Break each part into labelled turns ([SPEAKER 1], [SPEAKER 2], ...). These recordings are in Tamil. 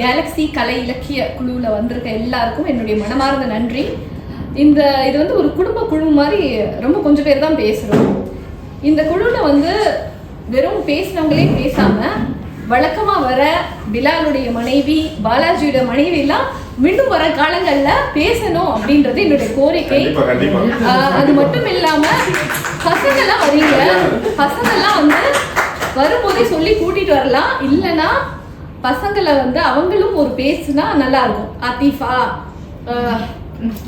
[SPEAKER 1] கேலக்ஸி கலை இலக்கிய குழுவில் வந்திருக்க எல்லாருக்கும் என்னுடைய மனமார்ந்த நன்றி. இந்த இது வந்து ஒரு குடும்ப குழு மாதிரி ரொம்ப கொஞ்சம் பேர் தான் பேசுகிறோம் இந்த குழுவில் வந்து வெறும் பேசினவங்களே பேசாம வழக்கமா வர பிலாலுடைய மனைவி பாலாஜியோட மனைவி எல்லாம் மீண்டும் வர காலங்கள்ல பேசணும் அப்படின்றது என்னுடைய கோரிக்கை. அது மட்டும் இல்லாம பசங்க எல்லாம் வரீங்க பசங்க எல்லாம் வந்து வரும்போதே சொல்லி கூட்டிட்டு வரலாம். இல்லைன்னா பசங்களை வந்து அவங்களும் ஒரு பேசுனா நல்லா இருக்கும் ஆத்திஃபா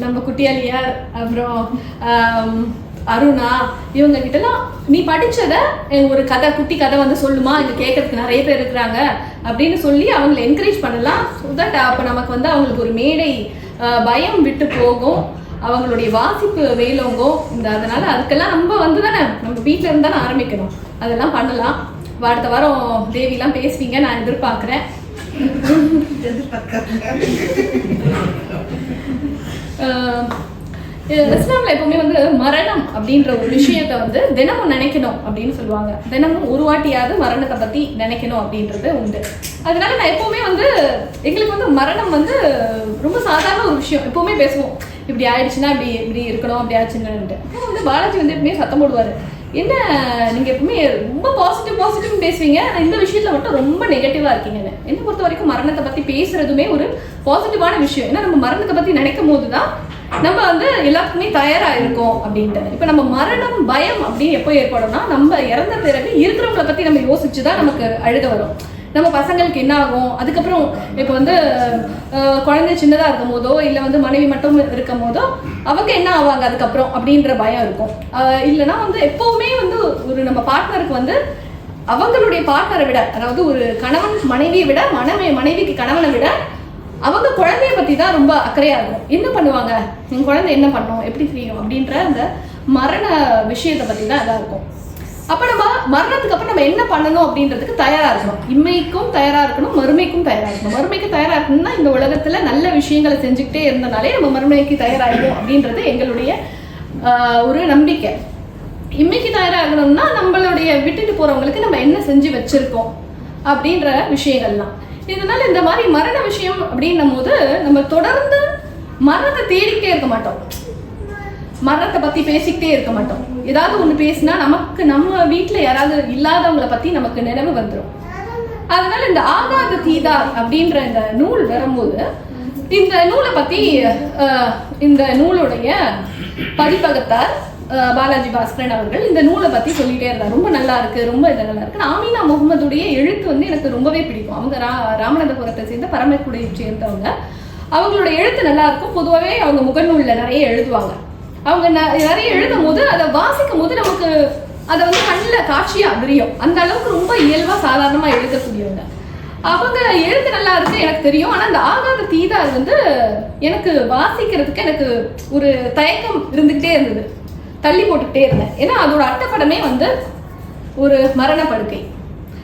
[SPEAKER 1] நம்ம குட்டியாலியார் அப்புறம் அருணா இவங்க கிட்டலாம் நீ படிச்சத ஒரு கதை குட்டி கதை வந்து சொல்லுமா? இங்க கேட்கறதுக்கு நிறைய பேர் இருக்கிறாங்க. அப்படின்னு சொல்லி அவங்களை என்கரேஜ் பண்ணலாம். ஸோ தட் அப்போ நமக்கு வந்து அவங்களுக்கு ஒரு மேடை பயம் விட்டு போகும். அவங்களுடைய வாசிப்பு வேலோங்கும் இந்த அதனால அதுக்கெல்லாம் நம்ம வந்து தானே நம்ம வீட்டில் இருந்து தானே ஆரம்பிக்கணும். அதெல்லாம் பண்ணலாம். அடுத்த வாரம் தேவிலாம் பேசுவீங்க நான் எதிர்பார்க்குறேன். இஸ்லாம்ல எப்பவுமே வந்து மரணம் அப்படின்ற ஒரு விஷயத்தை வந்து தினமும் நினைக்கணும் அப்படின்னு சொல்லுவாங்க. தினமும் ஒரு வாட்டியாவது மரணத்தை பத்தி நினைக்கணும் அப்படின்றது உண்டு. அதனால நான் எப்பவுமே வந்து எங்களுக்கு வந்து மரணம் வந்து ரொம்ப சாதாரண ஒரு விஷயம். எப்பவுமே பேசுவோம் இப்படி ஆயிடுச்சுன்னா இப்படி இப்படி இருக்கணும் அப்படி ஆச்சுன்னு வந்து பாலாஜி வந்து எப்பவுமே சத்தம் போடுவாரு. என்ன நீங்க எப்பவுமே ரொம்ப பாசிட்டிவ் பாசிட்டிவ் பேசுவீங்க. ஆனா இந்த விஷயத்துல மட்டும் ரொம்ப நெகட்டிவா இருக்கீங்கன்னு என்னை பொறுத்த வரைக்கும் மரணத்தை பத்தி பேசுறதுமே ஒரு பாசிட்டிவான விஷயம். ஏன்னா நம்ம மரணத்தை பத்தி நினைக்கும் போதுதான் நம்ம வந்து எல்லாத்துக்குமே தயாரா இருக்கோம் அப்படின்ட்டு. இப்ப நம்ம மரணம் பயம் அப்படின்னு எப்போ ஏற்படும்னா நம்ம இறந்த பிறகு இருக்கிறவங்கள பத்தி நம்ம யோசிச்சுதான் நமக்கு அழுத வரும். நம்ம பசங்களுக்கு என்ன ஆகும்? அதுக்கப்புறம் இப்போ வந்து குழந்தை சின்னதாக இருக்கும் போதோ இல்லை வந்து மனைவி மட்டும் இருக்கும் போதோ அவங்க என்ன ஆவாங்க அதுக்கப்புறம் அப்படின்ற பயம் இருக்கும். இல்லைனா இல்லைன்னா வந்து எப்போவுமே வந்து ஒரு நம்ம பார்ட்னருக்கு வந்து அவங்களுடைய பார்ட்னரை விட அதாவது ஒரு கணவன் மனைவியை விட மனைவி மனைவிக்கு கணவனை விட அவங்க குழந்தைய பத்தி தான் ரொம்ப அக்கறையா இருக்கும். என்ன பண்ணுவாங்க? என் குழந்தை என்ன பண்ணும்? எப்படி செய்யும் அப்படின்ற அந்த மரண விஷயத்தை பத்தி தான் இதாக இருக்கும். அப்போ நம்ம மரணத்துக்கு அப்புறம் நம்ம என்ன பண்ணணும் அப்படின்றதுக்கு தயாராக இருக்கணும். இம்மைக்கும் தயாராக இருக்கணும் மறுமைக்கும் தயாராக இருக்கணும். மறுமைக்கு தயாராக இருக்கணும்னா இந்த உலகத்தில் நல்ல விஷயங்களை செஞ்சுக்கிட்டே இருந்தனாலே நம்ம மறுமைக்கு தயாராகிடும் அப்படின்றது எங்களுடைய ஒரு நம்பிக்கை. இம்மைக்கு தயாராகணும்னா நம்மளுடைய விட்டுட்டு போகிறவங்களுக்கு நம்ம என்ன செஞ்சு வச்சுருக்கோம் அப்படின்ற விஷயங்கள்லாம். இதனால் இந்த மாதிரி மரண விஷயம் அப்படின்னும் போது நம்ம தொடர்ந்து மரணத்தை தேடிக்கிட்டே இருக்க மாட்டோம். மரணத்தை பத்தி பேசிக்கிட்டே இருக்க மாட்டோம். ஏதாவது ஒண்ணு பேசினா நமக்கு நம்ம வீட்டில் யாராவது இல்லாதவங்கள பத்தி நமக்கு நினைவு வந்துடும் அதனால இந்த ஆகாத தீதார் அப்படின்ற இந்த நூல் வரும்போது இந்த நூலை பத்தி இந்த நூலுடைய பதிப்பகத்தார் பாலாஜி பாஸ்கரன் அவர்கள் இந்த நூலை பத்தி சொல்லிட்டே இருந்தார். ரொம்ப நல்லா இருக்கு ரொம்ப இது நல்லா இருக்கு. ஆமினா முகமதுடைய எழுத்து வந்து எனக்கு ரொம்பவே பிடிக்கும். அவங்க ரா ராமநாதபுரத்தை சேர்ந்த பரமக்குடியை சேர்ந்தவங்க. அவங்களோட எழுத்து நல்லா இருக்கும். பொதுவாகவே அவங்க முகநூலில் நிறைய எழுதுவாங்க. அவங்க ந- நிறைய எழுதும் போது அதை வாசிக்கும் போது நமக்கு அதை வந்து கண்ணில் காட்சியாக விரியும் அந்த அளவுக்கு ரொம்ப இயல்பாக சாதாரணமாக எழுதக்கூடியவங்க. அவங்க எழுத்து நல்லா இருக்கு எனக்கு தெரியும். ஆனால் அந்த ஆகாத தீதார் வந்து எனக்கு வாசிக்கிறதுக்கு எனக்கு ஒரு தயக்கம் இருந்துகிட்டே இருந்தது. தள்ளி போட்டுக்கிட்டே இருந்தேன். ஏன்னா அதோட அட்டப்படமே வந்து ஒரு மரண படுக்கை.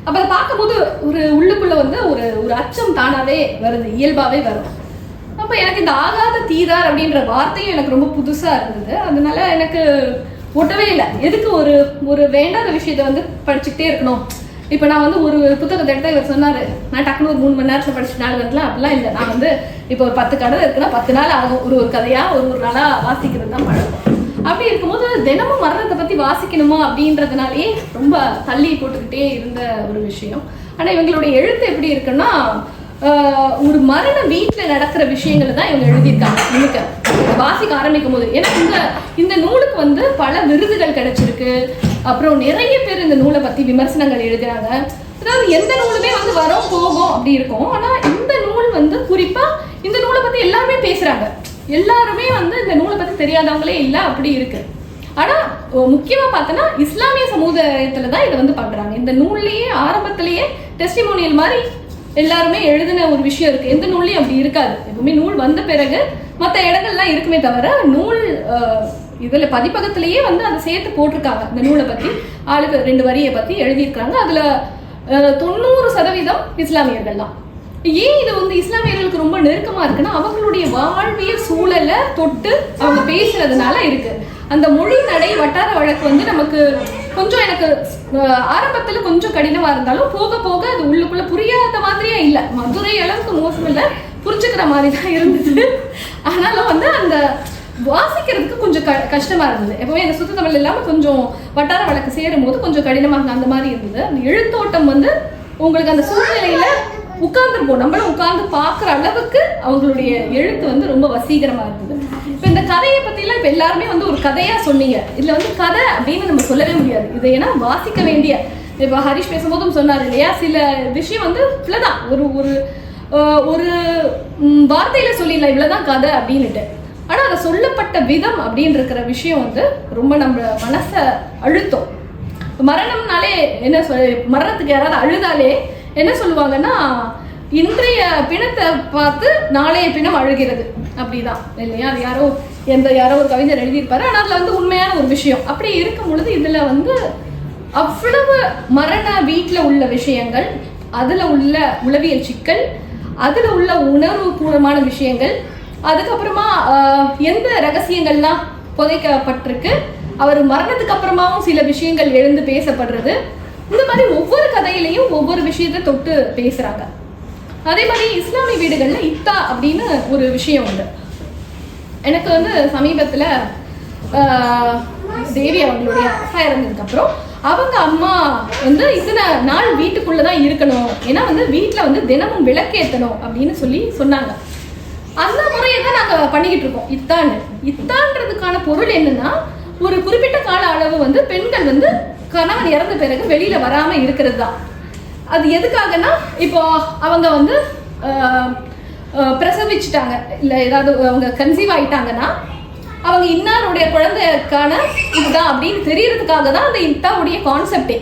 [SPEAKER 1] அப்போ அதை பார்க்கும்போது ஒரு உள்ளுக்குள்ளே வந்து ஒரு ஒரு அச்சம் தானாகவே வருது இயல்பாகவே வரும். ரொம்ப எனக்கு இந்த ஆகாத தீதார் அப்படின்ற வார்த்தையும் எனக்கு ரொம்ப புதுசாக இருந்தது. அதனால எனக்கு ஒட்டவே இல்லை. எதுக்கு ஒரு ஒரு வேண்டாத விஷயத்த வந்து படிச்சுக்கிட்டே இருக்கணும்? இப்போ நான் வந்து ஒரு புத்தகத்தை எடுத்தா இவர் சொன்னார் நான் டக்குனு ஒரு மூணு மணி நேரத்தில் படிச்சு நாள் வரலாம் அப்படிலாம் இல்லை. நான் வந்து இப்போ ஒரு பத்து கதை இருக்குன்னா பத்து நாள் ஆகும். ஒரு ஒரு கதையாக ஒரு ஒரு நாளாக வாசிக்கிறது தான் பழக்கம். அப்படி இருக்கும்போது தினமும் மரணத்தை பற்றி வாசிக்கணுமா அப்படின்றதுனாலே ரொம்ப தள்ளி போட்டுக்கிட்டே இருந்த ஒரு விஷயம். ஆனால் இவங்களுடைய எழுத்து எப்படி இருக்குன்னா ஒரு மரண வீட்டில் நடக்கிற விஷயங்களை தான் இவங்க எழுதியிருக்காங்க. முழுக்க வாசிக்க ஆரம்பிக்கும் போது ஏன்னா இந்த இந்த நூலுக்கு வந்து பல விருதுகள் கிடைச்சிருக்கு. அப்புறம் நிறைய பேர் இந்த நூலை பற்றி விமர்சனங்கள் எழுதுறாங்க. அதாவது எந்த நூலுமே வந்து வரும் போகும் அப்படி இருக்கும். ஆனால் இந்த நூல் வந்து குறிப்பாக இந்த நூலை பற்றி எல்லாருமே பேசுகிறாங்க எல்லாருமே வந்து இந்த நூலை பற்றி தெரியாதவங்களே இல்லை அப்படி இருக்கு. ஆனால் முக்கியமாக பார்த்தோன்னா இஸ்லாமிய சமுதாயத்தில் தான் இதை வந்து பண்ணுறாங்க இந்த நூல்லையே ஆரம்பத்திலேயே டெஸ்டிமோனியல் மாதிரி எல்லாருமே எழுதின ஒரு விஷயம் இருக்கு. எந்த நூல்லையும் அப்படி இருக்காது. எப்பவுமே நூல் வந்த பிறகு மற்ற இடங்கள்லாம் இருக்குமே தவிர நூல் இதில் பதிப்பகத்திலேயே வந்து அதை சேர்த்து போட்டிருக்காங்க. இந்த நூலை பத்தி ஆளுக்கு ரெண்டு வரியை பற்றி எழுதியிருக்காங்க அதுல தொண்ணூறு சதவீதம் இஸ்லாமியர்கள் தான் ஏன் இது வந்து இஸ்லாமியர்களுக்கு ரொம்ப நெருக்கமா இருக்குன்னா அவங்களுடைய வாழ்வியல் சூழலை தொட்டு அவங்க பேசுறதுனால இருக்கு. அந்த மொழி நடை வட்டார வழக்கு வந்து நமக்கு கொஞ்சம் எனக்கு ஆரம்பத்தில் ஆரம்பத்துல கொஞ்சம் கடினமா இருந்தாலும் போக போக அது உள்ளுக்குள்ள புரியாத மாதிரியே இல்லை. மதுரை அளவுக்கு மோசம் இல்லை. புரிஞ்சுக்கிற மாதிரி தான் இருந்தது ஆனாலும் வந்து அந்த வாசிக்கிறதுக்கு கொஞ்சம் க கஷ்டமா இருந்தது. எப்பவுமே இந்த சுத்த தமிழ் இல்லாம கொஞ்சம் வட்டார வழக்கு சேரும் போது கொஞ்சம் கடினமாக அந்த மாதிரி இருந்தது. அந்த எழுத்தோட்டம் வந்து உங்களுக்கு அந்த சூழ்நிலையில உட்கார்ந்துருப்போம். நம்மளும் உட்கார்ந்து பார்க்குற அளவுக்கு அவங்களுடைய எழுத்து வந்து ரொம்ப வசீகரமாக இருந்தது. இப்போ இந்த கதையை பற்றிலாம் இப்போ எல்லாருமே வந்து ஒரு கதையாக சொன்னீங்க. இதில் வந்து கதை அப்படின்னு நம்ம சொல்லவே முடியாது. இது ஏன்னா வாசிக்க வேண்டிய இப்போ ஹரிஷ் பேசும்போதும் சொன்னார் இல்லையா? சில விஷயம் வந்து இவ்வளோதான் ஒரு ஒரு ஒரு வார்த்தையில் வார்த்தையில சொல்லிடலாம். இவ்வளவுதான் கதை அப்படின்னுட்டு. ஆனால் அதை சொல்லப்பட்ட விதம் அப்படின்னு இருக்கிற விஷயம் வந்து ரொம்ப நம்ம மனசை அழுத்தம். மரணம்னாலே என்ன சொல் மரணத்துக்கு யாராவது அழுதாலே என்ன சொல்லுவாங்கன்னா இன்றைய பிணத்தை பார்த்து நாளைய பிணம் அழுகிறது. அப்படிதான். இல்லையா? அது யாரோ எந்த யாரோ ஒரு கவிஞர் எழுதியிருப்பாரு. ஆனால் அதில் வந்து உண்மையான ஒரு விஷயம். அப்படி இருக்கும் பொழுது இதில் வந்து அவ்வளவு மரண வீட்டில் உள்ள விஷயங்கள் அதில் உள்ள உளவியல் சிக்கல் அதில் உள்ள உணர்வுபூர்வமான விஷயங்கள் அதுக்கப்புறமா எந்த ரகசியங்கள்லாம் புதைக்கப்பட்டிருக்கு அவர் மரணத்துக்கு அப்புறமாவும் சில விஷயங்கள் எழுந்து பேசப்படுறது இந்த மாதிரி ஒவ்வொரு கதையிலையும் ஒவ்வொரு விஷயத்தை தொட்டு பேசுறாங்க. அதே மாதிரி இஸ்லாமிய வீடுகளில் இத்தா அப்படின்னு ஒரு விஷயம் உண்டு. எனக்கு வந்து சமீபத்தில் தேவி அவங்களுடைய அப்பா இறந்ததுக்கப்புறம் அவங்க அம்மா வந்து இத்தனை நாள் வீட்டுக்குள்ளே தான் இருக்கணும். ஏன்னா வந்து வீட்டில் வந்து தினமும் விளக்கேற்றணும் அப்படின்னு சொல்லி சொன்னாங்க. அந்த முறையை தான் நாங்கள் பண்ணிக்கிட்டு இருக்கோம். இத்தான்னு. இத்தான்றதுக்கான பொருள் என்னன்னா ஒரு குறிப்பிட்ட கால அளவு வந்து பெண்கள் வந்து கணவன் இறந்த பிறகு வெளியில வராம இருக்கிறது தான் அது எதுக்காகனா இப்போ அவங்க வந்து பிரசவிச்சுட்டாங்க. இல்லை ஏதாவது அவங்க கன்சீவ் ஆயிட்டாங்கன்னா அவங்க இன்னாருடைய குழந்தைக்கான இதுதான் அப்படின்னு தெரியறதுக்காக தான் அந்த இத்தாவுடைய கான்செப்டே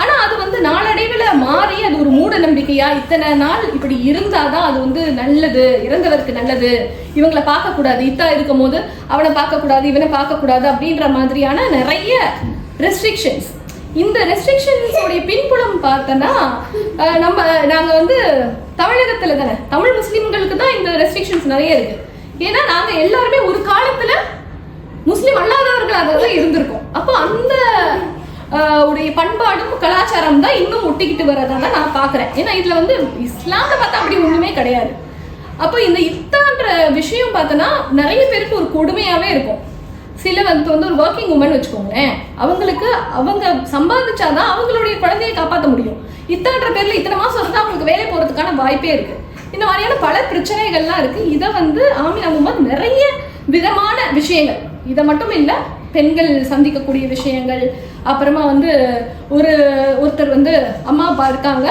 [SPEAKER 1] ஆனா அது வந்து நாளடைவில் மாறி அது ஒரு மூட நம்பிக்கையா இத்தனை நாள் இப்படி இருந்தாதான் அது வந்து நல்லது இறந்தவருக்கு நல்லது. இவங்களை பார்க்கக்கூடாது. இத்தா இருக்கும் போது அவனை பார்க்கக்கூடாது இவனை பார்க்கக்கூடாது அப்படின்ற மாதிரியான நிறைய ரெஸ்ட்ரிக்ஷன்ஸ் இந்த ரெஸ்ட்ரிக்ஷன்ஸோடைய பின்புலம் பார்த்தோன்னா நம்ம நாங்கள் வந்து தமிழகத்தில் தானே தமிழ் முஸ்லீம்களுக்கு தான் இந்த ரெஸ்ட்ரிக்ஷன்ஸ் நிறைய இருக்கு. ஏன்னா நாங்கள் எல்லாருமே ஒரு காலத்தில் முஸ்லீம் அல்லாதவர்களாக தான் இருந்திருக்கோம். அப்போ அந்த உடைய பண்பாடும் கலாச்சாரம் தான் இன்னும் ஒட்டிக்கிட்டு வரதா தான் நான் பார்க்குறேன். ஏன்னா இதில் வந்து இஸ்லாமில் பார்த்தா அப்படி ஒன்றுமே கிடையாது. அப்போ இந்த இத்தான்ற விஷயம் பார்த்தோன்னா நிறைய பேருக்கு ஒரு கொடுமையாகவே இருக்கும். சில வந்து வந்து ஒரு ஒர்க்கிங் உமன் வச்சுக்கோங்களேன். அவங்களுக்கு அவங்க சம்பாதிச்சாதான் அவங்களுடைய குழந்தையை காப்பாற்ற முடியும். இத்தான்ற பேரில் இத்தனை மாதம் இருந்தால் அவங்களுக்கு வேலை போகிறதுக்கான வாய்ப்பே இருக்குது இந்த மாதிரியான பல பிரச்சனைகள்லாம் இருக்குது இதை வந்து ஆமினா முகமது நிறைய விதமான விஷயங்கள். இதை மட்டும் இல்லை பெண்கள் சந்திக்கக்கூடிய விஷயங்கள். அப்புறமா வந்து ஒரு ஒருத்தர் வந்து அம்மா அப்பா இருக்காங்க.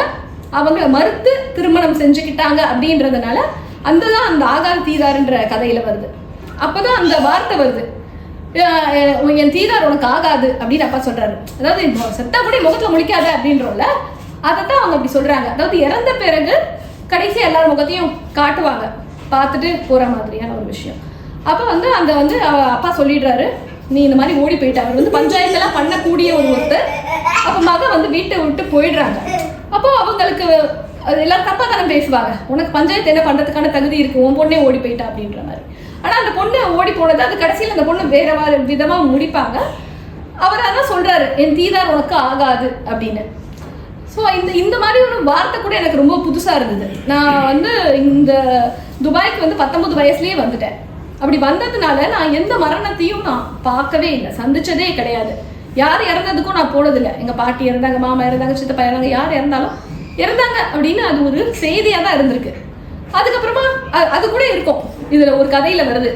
[SPEAKER 1] அவங்க மறுத்து திருமணம் செஞ்சுக்கிட்டாங்க அப்படின்றதுனால அந்த தான் அந்த ஆகார் தீதாருன்ற கதையில வருது. அப்பதான் அந்த வார்த்தை வருது. என் தீதார் உனக்கு ஆகாது அப்படின்னு அப்பா சொல்றாரு. அதாவது செத்தா கூட முகத்துல முழிக்காத அப்படின்றோம்ல அதைத்தான் அவங்க அப்படி சொல்றாங்க. அதாவது இறந்த பிறகு கடைசி எல்லார் முகத்தையும் காட்டுவாங்க. பார்த்துட்டு போற மாதிரியான ஒரு விஷயம். அப்போ வந்து அந்த வந்து அப்பா சொல்லிடுறாரு. நீ இந்த மாதிரி ஓடி போயிட்ட. அவர் வந்து பஞ்சாயத்தெல்லாம் பண்ணக்கூடிய ஒரு ஒருத்தர். அப்ப மகன் வந்து வீட்டை விட்டு போயிடுறாங்க. அப்போ அவங்களுக்கு அது எல்லாரும் தப்பா தானே பேசுவாங்க. உனக்கு பஞ்சாயத்து என்ன பண்றதுக்கான தகுதி இருக்கு. உன் பொண்ணே ஓடி போயிட்டா அப்படின்ற மாதிரி. ஆனா அந்த பொண்ணு ஓடி போனது அது கடைசியில் அந்த பொண்ணு வேற விதமாக விதமா முடிப்பாங்க. அவர் அதான் சொல்றாரு என் தீதார் உனக்கு ஆகாது அப்படின்னு. ஸோ இந்த இந்த மாதிரி ஒரு வார்த்தை கூட எனக்கு ரொம்ப புதுசாக இருந்தது. நான் வந்து இந்த துபாய்க்கு வந்து பத்தொம்பது வயசுலேயே வந்துட்டேன். அப்படி வந்ததுனால நான் எந்த மரணத்தையும் நான் பார்க்கவே இல்லை. சந்திச்சதே கிடையாது. யார் இறந்ததுக்கும் நான் போனதில்லை. எங்கள் பாட்டி இறந்தாங்க மாமா இறந்தாங்க சித்தப்பா இறந்தாங்க யார் இறந்தாலும் இறந்தாங்க அப்படின்னு அது ஒரு செய்தியாக தான் இருந்திருக்கு. அதுக்கப்புறமா அது கூட இருக்கும். இதில் ஒரு கதையில் வருது.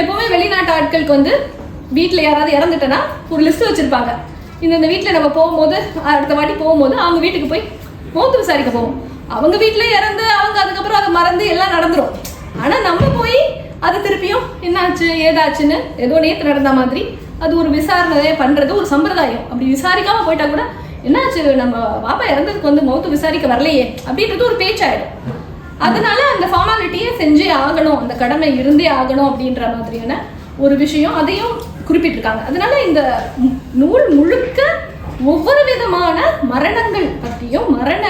[SPEAKER 1] எப்போவுமே வெளிநாட்டு ஆட்களுக்கு வந்து வீட்டில் யாராவது இறந்துட்டேன்னா ஒரு லிஸ்ட் வச்சுருப்பாங்க. இந்த இந்த வீட்டில் நம்ம போகும்போது அடுத்த வாட்டி போகும்போது அவங்க வீட்டுக்கு போய் மோத்து விசாரிக்க போவோம். அவங்க வீட்டில் இறந்து அவங்க அதுக்கப்புறம் அதை மறந்து எல்லாம் நடந்துடும் ஆனால் நம்ம போய் அது திருப்பியும் என்னாச்சு ஏதாச்சுன்னு? ஏதோ நேற்று நடந்த மாதிரி. அது ஒரு விசாரணை பண்ணுறது ஒரு சம்பிரதாயம். அப்படி விசாரிக்காமல் போயிட்டா கூட என்னாச்சு நம்ம பாப்பா இறந்ததுக்கு வந்து மௌத்து விசாரிக்க வரலையே அப்படின்றது ஒரு பேச்சாயிடும். அதனால அந்த ஃபார்மாலிட்டியை செஞ்சே ஆகணும். அந்த கடமை இருந்தே ஆகணும் அப்படின்ற மாதிரியான ஒரு விஷயம் அதையும் குறிப்பிட்டிருக்காங்க. அதனால இந்த நூல் முழுக்க ஒவ்வொரு விதமான மரணங்கள் பற்றியும் மரண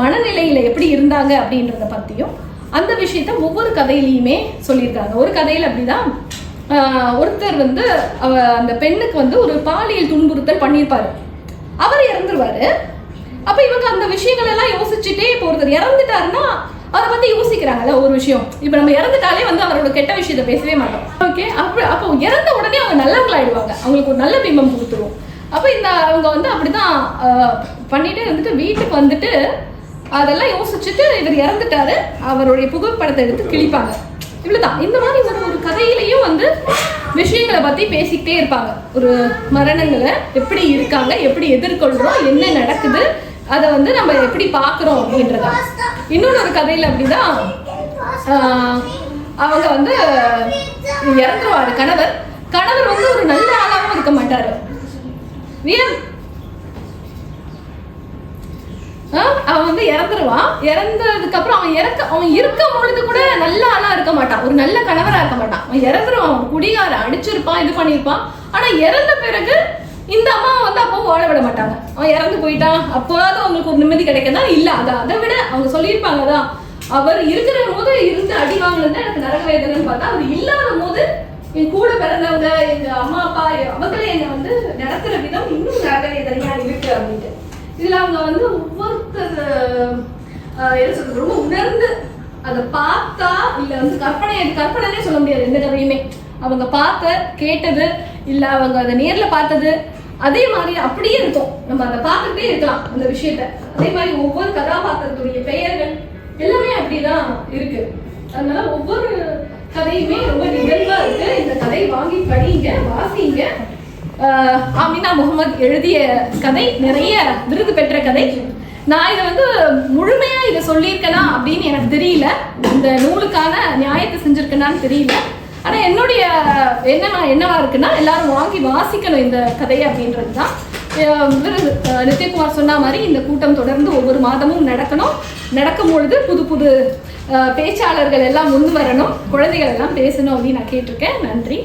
[SPEAKER 1] மனநிலையில எப்படி இருந்தாங்க அப்படின்றத பற்றியும் அந்த விஷயத்த ஒவ்வொரு கதையிலையுமே சொல்லியிருக்காங்க. ஒரு கதையில் அப்படிதான் ஒருத்தர் வந்து அவ அந்த பெண்ணுக்கு வந்து ஒரு பாலியல் துன்புறுத்தல் பண்ணியிருப்பாரு. அவர் இறந்துருவாரு. அப்ப இவங்க அந்த விஷயங்கள் எல்லாம் யோசிச்சுட்டே இப்போ ஒருத்தர் இறந்துட்டாருன்னா அதை பத்தி யோசிக்கிறாங்கல்ல ஒரு விஷயம். இப்போ நம்ம இறந்துட்டாலே வந்து அவரோட கெட்ட விஷயத்தை பேசவே மாட்டோம். ஓகே அப்போ அப்போ இறந்த உடனே அவங்க நல்லவங்களாயிடுவாங்க. அவங்களுக்கு ஒரு நல்ல பிம்பம் கொடுத்துருவோம் அப்போ இந்த அவங்க வந்து அப்படிதான் பண்ணிட்டு இருந்துட்டு வீட்டுக்கு வந்துட்டு அதெல்லாம் யோசிச்சுட்டு இவர் இறந்துட்டாரு. அவருடைய புகைப்படத்தை எடுத்து கிழிப்பாங்க. இவ்வளவுதான். இந்த மாதிரி ஒரு ஒரு கதையிலையும் வந்து விஷயங்களை பத்தி பேசிக்கிட்டே இருப்பாங்க. ஒரு மரணங்களை எப்படி இருக்காங்க எப்படி எதிர்கொள்றோம் என்ன நடக்குது அதை வந்து நம்ம எப்படி பார்க்குறோம் அப்படின்றத. இன்னொரு ஒரு கதையில அப்படிதான் அவங்க வந்து இறந்துருவாரு கணவர். கணவர் வந்து ஒரு நல்ல ஆளாகவும் இருக்க மாட்டாரு. வியர் அவன் வந்து இறந்துருவான். இறந்ததுக்கு அப்புறம் அவன் இறக்க அவன் இருக்கும் பொழுது கூட நல்ல ஆளா இருக்க மாட்டான். ஒரு நல்ல கணவரா இருக்க மாட்டான். அவன் இறந்துருவான். அவன் குடியார அடிச்சிருப்பான் இது பண்ணியிருப்பான். ஆனா இறந்த பிறகு இந்த அம்மா வந்து அப்போ வாழ விட மாட்டாங்க. அவன் இறந்து போயிட்டான். அப்போதாவது அவங்களுக்கு ஒரு நிம்மதி கிடைக்குதா? இல்ல. அதை அதை விட அவங்க சொல்லியிருப்பாங்க தான். அவர் இருக்கிற போது இருந்து அடி வாங்கினது எனக்கு நரக வேதனைன்னு பார்த்தா அவர் இல்லாத போது என் கூட பிறந்தவங்க எங்க அம்மா அப்பா அவங்களே என்னை வந்து நடத்துற விதம் இன்னும் நரக வேதனையா இருக்கு அப்படின்ட்டு. இதில் அவங்க வந்து ஒவ்வொருத்தர் என்ன சொல்றது ரொம்ப உணர்ந்து அதை பார்த்தா இல்ல வந்து கற்பனை கற்பனைனே சொல்ல முடியாது எந்த கதையுமே. அவங்க பார்த்த கேட்டது இல்ல அவங்க அதை நேர்ல பார்த்தது அதே மாதிரி அப்படியே இருக்கும். நம்ம அதை பார்த்துட்டே இருக்கலாம் அந்த விஷயத்த. அதே மாதிரி ஒவ்வொரு கதாபாத்திரத்துடைய பெயர்கள் எல்லாமே அப்படிதான் இருக்கு. அதனால ஒவ்வொரு கதையுமே ரொம்ப நிகழ்வா இருக்கு. இந்த கதை வாங்கி படிங்க வாசிங்க. ஆமினா முகமது எழுதிய கதை நிறைய விருது பெற்ற கதை. நான் இதை வந்து முழுமையா இதை சொல்லியிருக்கேனா அப்படின்னு எனக்கு தெரியல. இந்த நூலுக்கான நியாயத்தை செஞ்சிருக்கேனான்னு தெரியல. ஆனா என்னுடைய என்ன என்னவா இருக்குன்னா எல்லாரும் வாங்கி வாசிக்கணும் இந்த கதையை அப்படின்றது தான் விருது. நித்யகுமார் சொன்ன மாதிரி இந்த கூட்டம் தொடர்ந்து ஒவ்வொரு மாதமும் நடக்கணும். நடக்கும் பொழுது புது புது பேச்சாளர்கள் எல்லாம் முன் வரணும். குழந்தைகள் எல்லாம் பேசணும் அப்படின்னு நான் கேட்டிருக்கேன். நன்றி.